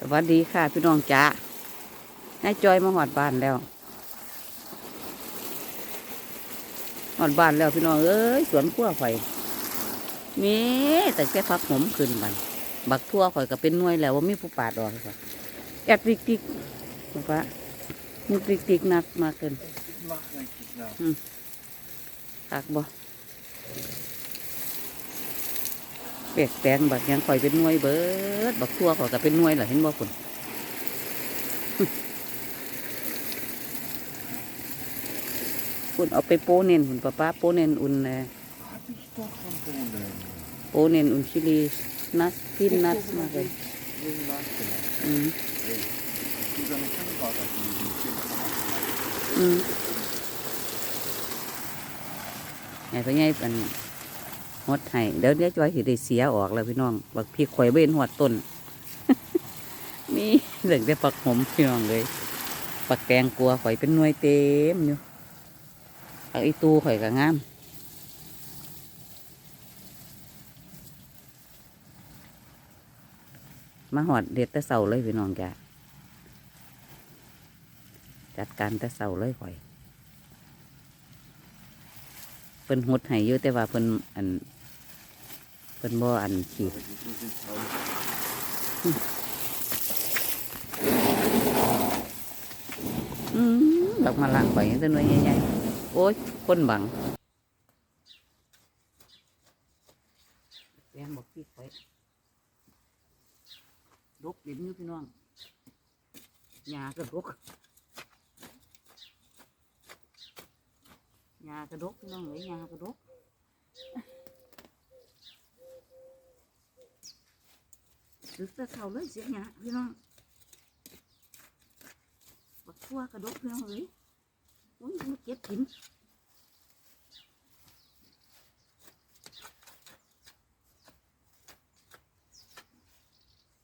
สวัสดีค่ะ พี่น้องจ้าให้จอยมาหอดบ้านแล้วหอดบ้านแล้วพี่น้องเอ้ยสวนขั้วไฟมีแต่แค่พักหอมขึ้นบันบักทั่วข่อยก็เป็นหน่วยแล้วว่ามีผู้ปาดออกค่ะแอดติกติกบอกว่ามีติกติกนักมาเกิน Mach richtig nach. ตักบ่ เปียกแปลงบักยังข่อยเป็นน่วยเบิดบักทั่วข่อยก็เป็นน่วยเหรอเห็นบ่คุณคุณเอาไปโปเน่นคุณป้าป้าโปเน่นอุ่นเลยโปเน่นอุ่นชิลีนัสพินนัสมากเลยอืมอืมไอ้พ่อใหญ่เป็น ฮดให้เดี๋ยวเดี๋ยจอยสิได้เสียออกแล้วพี่น้องบักพี่ข่อยเว้นหัวต้นนี่เหลืองแต่ปักหอมพี่น้องเลยปักแกงกลัวข่อยเป็นหน่วยเต็มอยู่ปักอีตูข่อยก็งามมาหอดเด็ดแต่เสาเลยพี่น้องจ้ะจัดการแต่เสาเลยข่อยเพิ่นหดให้อยู่แต่ว่าเพิ่นอัน เพิ่นบ่อันขีด Die sind toll. อืมดอกมาลังข่อยยังแต่หน่วยใหญ่ๆโอ้ยคนบังแปลงบอกพี่ข่อยดกเด่นอยู่พี่น้องหญ้าก็ดกหญ้าก็ดกพี่น้องเอ้ยหญ้าก็ดก ดึกแต่เข่าเลยเสียหญ้าพี่น้องบักทั่วกระดกเพื่อนเลยอุ้ยมันเก็บกิน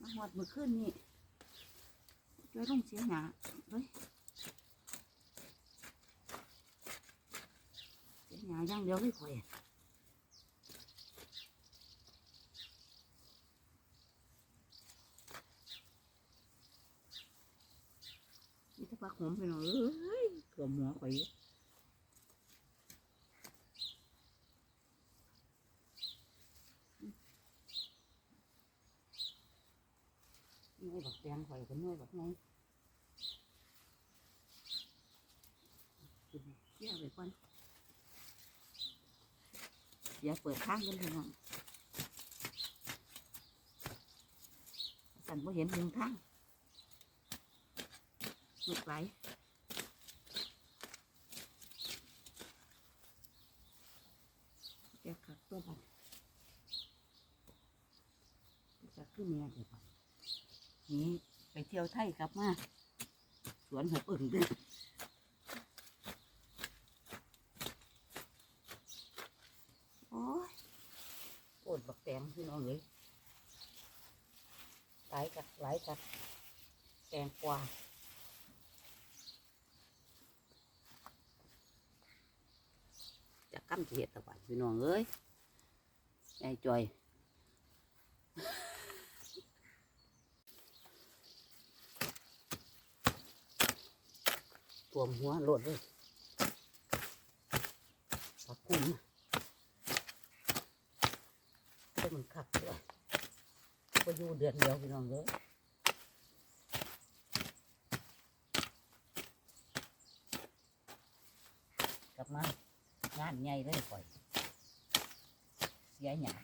มาหอดมือขึ้นนี่ช่วยลงเสียหนาเฮ้ยเสียหนาอย่างเดียวไม่ค่อย อะนี่ถ้าปลาหอมไปหน่อยเอ้ยเกือบหัวข่อยอยู่นี่บักแดงข่อยก็น้อยบักไงกินเกี่ยวไปก่อนอย่าเปิดทางกันเลยน้องสั่นว่เห็นหนึ่งทาง ลูกไหลแกขัดตัวบันจะขึ้นเมียเดี๋ยวบันนี่ไปเที่ยวไทยกลับมาสวนหัวอึ่งด้วยโอ้ยโอดบักแตงพี่น้องเลยหลายกัดหลายกัดแตงกวา จะกั้มเสียตะวันพี่น้องเอ้ยไอ้จอยตัวมหัวโลดเลยปากกุ้งก็มันคักเลยก็อยู่เดือนเดียวพี่น้องเอ้ยกลับมางานใหญ่เลยข่อย เสียหยา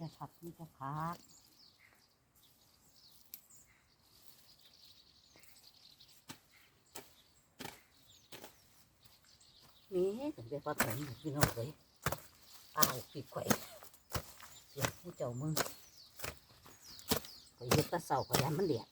จะขัดมันจะขาดนี่ถึงได้ปลาแข็งพี่น้องเลย อ้าวปีกไข่เสียผู้เจ้ามึงไปเฮ็ดตะเสาก็ยันมันเดีย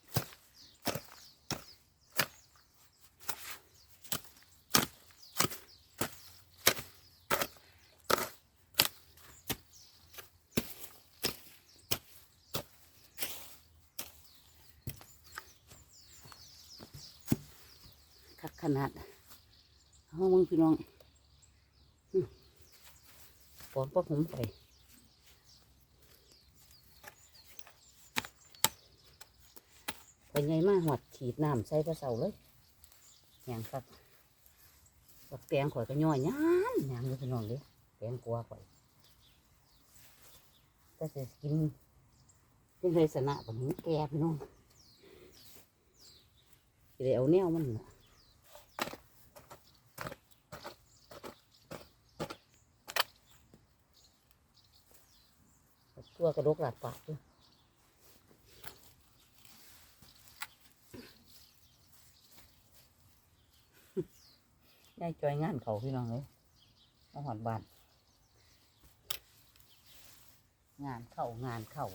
ดขนาดเอามึงพี่น้อง อนปักผมไปไปไงมาหอดฉีดน้ำใส่ปลาเสาเลยอย่างครับบักแตงข่อยก็ย่อยยามยามเลยพี่น้องเลยแตงกลัวข่อยก็จะกินเป็นไรสนะแบบนี้แก่พี่น้องสิได้เอาแนวมันน่ะ ตัวกระดกหลัดปากด้วยยายจอยงานเขาพี่น้องเลยมาหอดบานงานเข้างานเข้า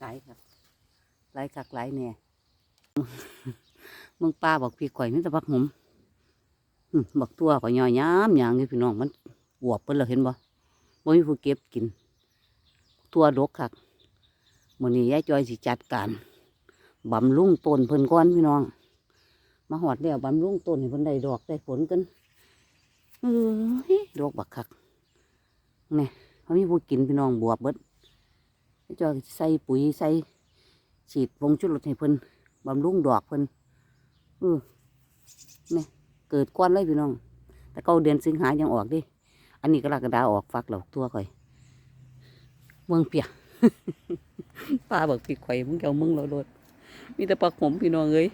หลครับไหลคักไหลเนี่ยมึงป้าบอกพี่ข่อยนี่ต่บักหมบักตัวข่อยย่อยย้ำอย่างนี้พี่น้องมันอวบเพิ่นเลยเห็นบ่บ่มีผู้เก็บกิน ตัวดกคักมื้อนี้ยายจอยสิจัดการบำรุงต้นเพิ่นก่อนพี่น้อง มาหอดแล้วบำรุงต้นให้เพิ่นได้ดอกได้ผลกันเอ้ยดอกบักคักนี่เขามีผู้กินพี่น้องบวบเบิด จอยใส่ปุ๋ยใส่ฉีดผงชุดรสให้เพิ่นบำรุงดอกเพิ่นเออนี่เกิดก้อนเลยพี่น้อง แต่เก้าเดือนสิงหายังออกดิ อันนี้กรกฎาออกฟักเหลอกตัวข่อย เมืองเปียกป้าบอกพี่ข่อยมึงเจ้ามึงเราโดดมีแต่ปลาขมพี่น้องเอ้ย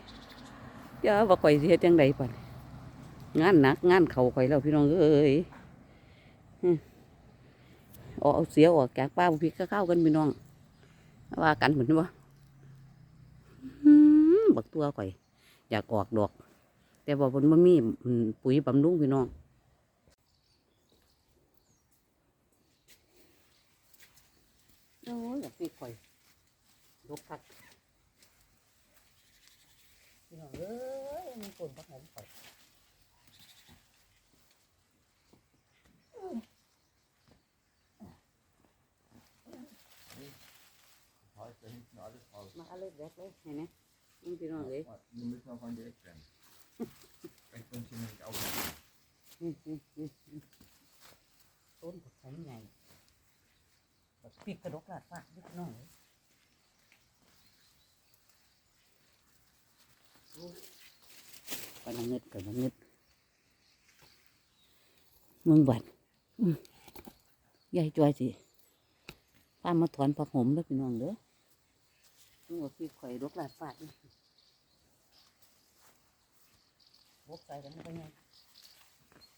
อย่าว่าข่อยเฮ็ดจังใดป่ะงานหนักงานเข่าข่อยแล้วพี่น้องเอ้ย ออาเอาเสียออกจากป้าบุพี่ก็เข้ากันพี่น้องว่ากันเหมือนว่าบักตัวข่อย อยากออกดอก แต่ว่ามันบ่มีปุ๋ยบำรุงพี่น้องโอ้ยอยากปีข่อยลกคักพี่น้องเอ้ยมันปนพักหอมข่อย มาเอาเลยแบกเลยเห็นไหมนี่พี่น้องเอ้ย Wir müssen noch an die Ecke rennen. Ich bin hier nicht auf. อืมอืมอืมอืมต้นผักไผ่ใหญ่ปีกกระดกหลาดฟาดพี่น้องเอ้ยโอ้ยกำลังเงึดกำลังเงึดมึงบัดอืมยายจอยสิป้ามาถอนผักหอมแล้วพี่น้องเด้อ มึงว่าปีกข่อยดกลาดฟาดนี่บกใส่กันไม่ไปไง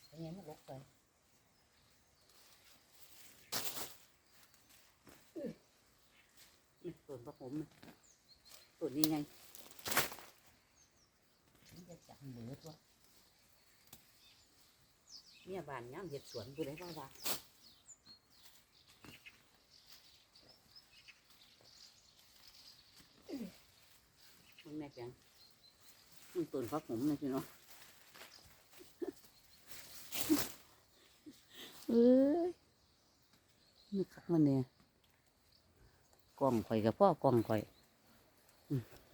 เป็นไงมันลกไปนี่ส่วนผสมมันส่วนนี้ไงมันจะจับเหลือตัวเนี่ยบานย่ำเห็ดสวนผู้ใดว่าว่ามัน แข็งมันต้นพักผมเลยพี่น้องเอ้ยนี่คักมันเนี่ยกล่องข่อยกับพ่อกล่องข่อย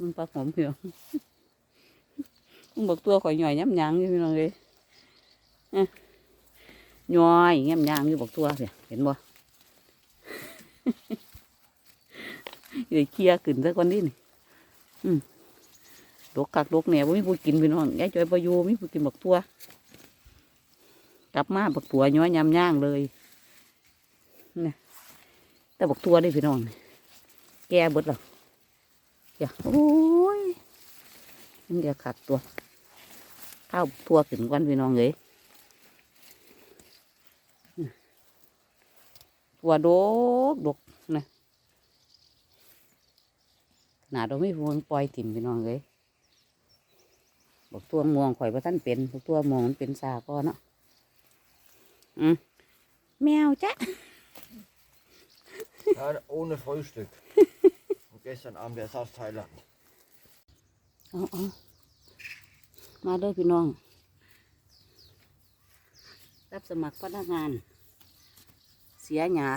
มันปลาหอมเพียวมันบอกตัวข่อยหน่อยย้ำยางอยู่พี่น้องเลยอะหน่อยย้ำยางอยู่บอกตัวเพียเห็นบ่เดี๋ยวเคลียร์ขึ้นซะก่อนดินี่อืม ดกคักดกแหน่บ่มีผู้กินพี่น้องยายจอยประยูมีผู้กินบอกตัว กลับมาบักตัวย้อยยำย่างเลยนี่แต่บักตัวได้พี่น้องแก่เบิดแล้วอย่าโอ้ยมันเดี๋ยวขัดตัวข้าวทั่วขึ้นวันพี่น้องเลยตัวโดกดกนะขนาดเราไม่พวงปล่อยถิ่มพี่น้องเลย บอกตัวมวงข่อยว่าท่านเป็นบอกตัวมวงมันเป็นซาก้อนเนาะอืมแมวจ้ะ Ja, ohne Frühstück. Und gestern Abend erst aus Thailand. เอาเอามาเด้อพี่น้อง รับสมัครพนักงาน เสียหยา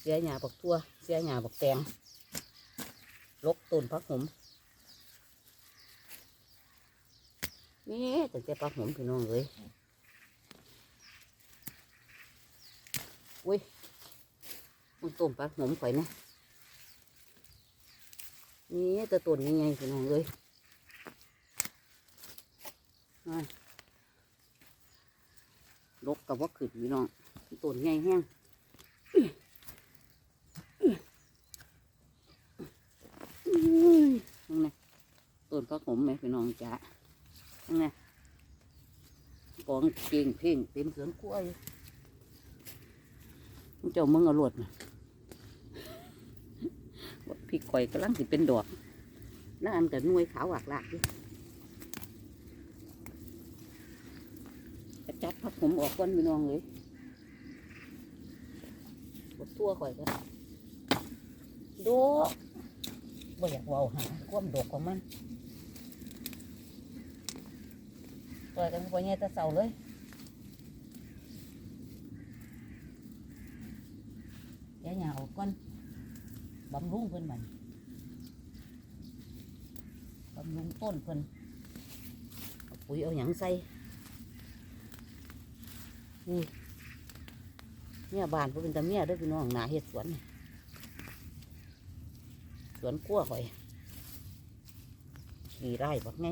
เสียหยาบักทั่วเสียหยาบักแตงลกต้นพักหม นี่แต่แต่พักหมพี่น้องเลยอุ้ยมันต้มพักหมข่อยนะนี่แตัวต้นยังไงพี่น้องเลยนั่นลกกับว่าขึ้นพี่น้องต้นใหญ่แห้งอื้อนั่นไงต้นพักผมไหมพี่น้องจ๋า ไงกองเก่งเพ่งเต็มสวนกล้วยมึงเจ้ามึงเอารวดมาว่าพริกข่อยกำลังสิเป็นดอกนั่นอันกับน่วยขาวหวากหลากอยู่จะจับพักผมออกก้อนพี่น้องเลยบดทั่วข่อยก็ดกบ่อยากว้าหาความดกของมัน ปล่อยกันพอแง่จะเศร้าเลยอย่าหยาออกก้อนบำรุงเพิ่นบันบำรุงต้นเพิ่นเอาปุ๋ยเอาหยังใส่นี่เมียบานเพิ่นเป็นตาเมียด้วยพี่น้องหนาเฮ็ดสวนสวนกล้วยข่อยขี่ไร่บักไง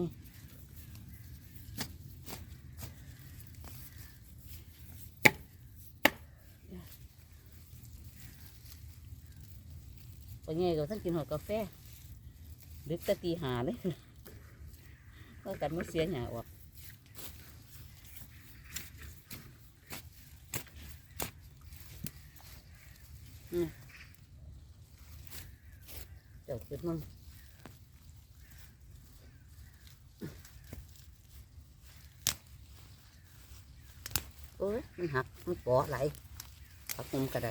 ไปไงก็ท่านกินหอดกาแฟดึกตะตีหาเลยก็กันมาเสียหยาออกอืมเจ้าขึ้นมึงโอ้ยมันหัก มันปอไหลปักมุมกระได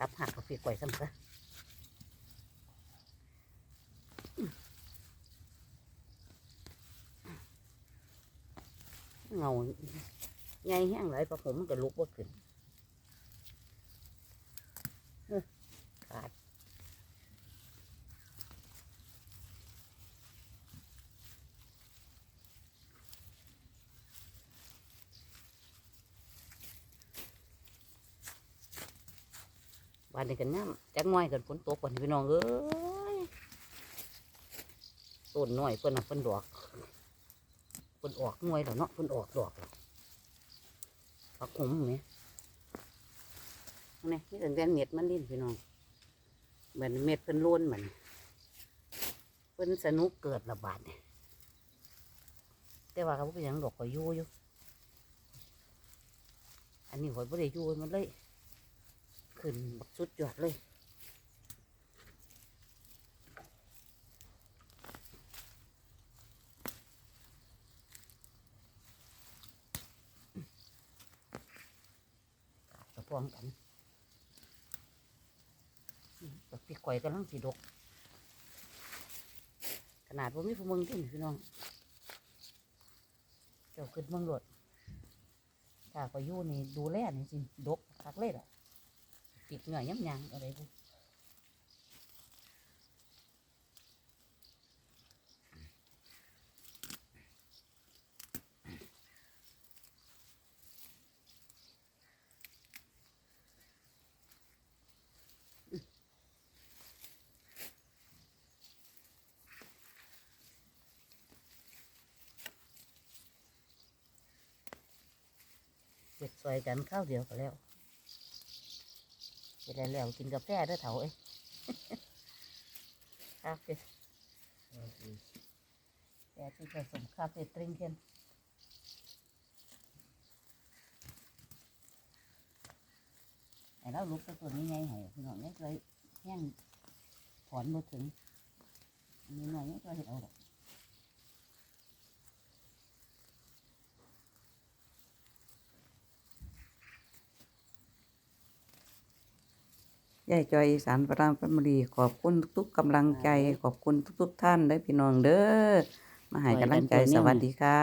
ซับหั กกับฟีกไว้ซ้ำซะเงาใหญ่แห้งไหลปลาผมมันก็ลุกว่าขึ้นเอ้อขาด วันนี้กันน้ำจักหน้อยกันฝนตกวันพี่น้องเอ้ยต้นน้อยเพิ่นน่ะเพิ่นดอกเพิ่นออกน่วยแล้วเนาะเพิ่นออกดอกแล้วปักหุมเนี่ยนี่นี่ตั้งแต่เม็ดมันดิ้นพี่น้องเหมือนเม็ดเพิ่นล้นเหมือนเพิ่นสนุกเกิดระบาดเนี่ยแต่ว่าเขาเป็นยังดอกก็อยู่อยู่อันนี้หอยบ่ได้ยู่มันเลย ขึ้นบักสุดยอดเลยกระพร้อมกันบักปีข่อยกำลังสีดก ขนาดว่ามีผู้เมึงที่นี่พี่น้อง เจ้าขึ้นเมืองรถถ้าก็อยู่นี่ดูแลนี่สิดกคักเลยล่ะ ปิดเหงื่อย้ำยางอะไรบุเก็บซอยกันข้าวเดียวก็แล้ว เฮ็ดได้แล้วกินกาแฟด้อเถาเอ้ยคาเฟ่แต่ที่ผสมคาเฟ่ตริงเคนไอ้เราลุกตัวตัวนี้ไงให้พี่น้องเนี่ยเลยแห้งถอนบ่ถึงอันนี้หน่อยเนี่ยก็เห็ดเอาดอก ยายจอยอีสานประรามแฟมิลีขอบคุณทุกๆกำลังใจ ขอบคุณทุก ๆ ท่านได้อพี่น้องเด้อมาให้กำลังใจสวัสดีค่ะ